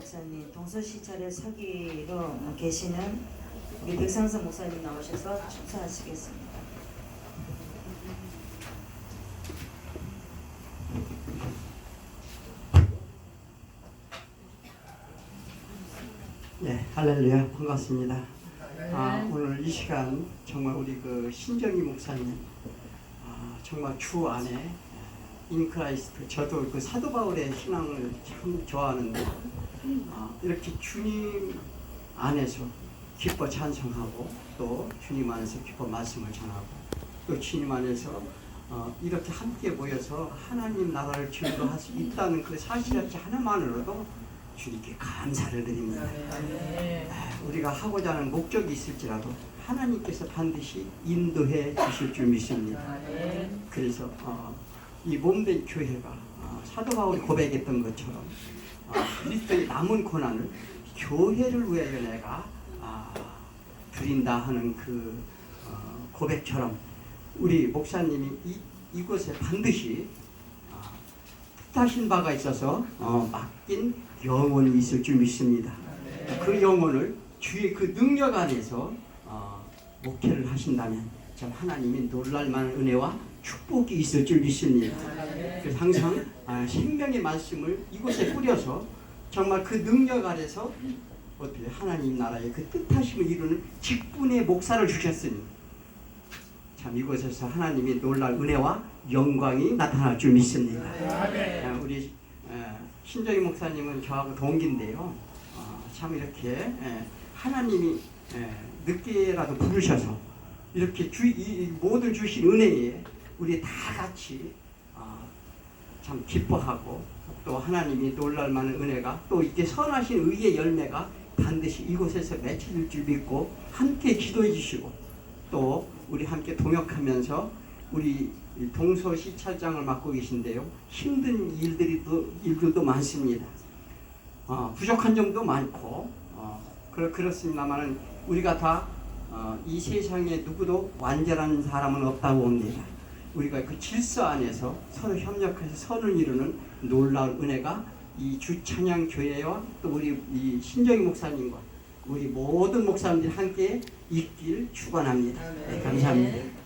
목사님, 동서시찰에 서기로 계시는 우리 백상선 목사님 나오셔서 축사하시겠습니다. 네, 할렐루야 반갑습니다. 아, 오늘 이 시간 정말 우리 그 신정희 목사님 아, 정말 주 안에 인크라이스트 저도 그 사도 바울의 신앙을 참 좋아하는데 아, 이렇게 주님 안에서 기뻐 찬송하고 또 주님 안에서 기뻐 말씀을 전하고 또 주님 안에서 어, 이렇게 함께 모여서 하나님 나라를 증거할 수 있다는 그 사실 자체 하나만으로도 주님께 감사를 드립니다. 아, 우리가 하고자 하는 목적이 있을지라도 하나님께서 반드시 인도해 주실 줄 믿습니다. 그래서 어, 이 몸된 교회가 어, 사도 바울이 고백했던 것처럼 어, 그리스도의 남은 고난을 교회를 위하여 내가 아, 드린다 하는 그 어, 고백처럼 우리 목사님이 이, 이곳에 반드시 어, 뜻하신 바가 있어서 어, 맡긴 영혼이 있을 줄 믿습니다. 그 영혼을 주의 그 능력 안에서 어, 목회를 하신다면 참 하나님이 놀랄만한 은혜와 축복이 있을 줄 믿습니다. 그래서 항상 아, 생명의 말씀을 이곳에 뿌려서 정말 그 능력 아래서 어떻게 하나님 나라의 그 뜻하심을 이루는 직분의 목사를 주셨으니 참 이곳에서 하나님이 놀랄 은혜와 영광이 나타날 줄 믿습니다. 아, 우리 에, 신정희 목사님은 저하고 동기인데요. 어, 참 이렇게 에, 하나님이 에, 늦게라도 부르셔서 이렇게 주, 모든 주신 은혜에 우리 다 같이 어, 참 기뻐하고 또 하나님이 놀랄 만한 은혜가 또 이렇게 선하신 의의 열매가 반드시 이곳에서 맺혀질 줄 믿고 함께 기도해 주시고 또 우리 함께 동역하면서 우리 동서시 찰장을 맡고 계신데요. 힘든 일들이 또 일들도 많습니다. 어, 부족한 점도 많고 어, 그렇, 그렇습니다만은 우리가 다 어, 이 세상에 누구도 완전한 사람은 없다고 봅니다. 우리가 그 질서 안에서 서로 협력해서 선을 이루는 놀라운 은혜가 이 주찬양 교회와 또 우리 이 신정희 목사님과 우리 모든 목사님들이 함께 있길 축원합니다. 네, 감사합니다.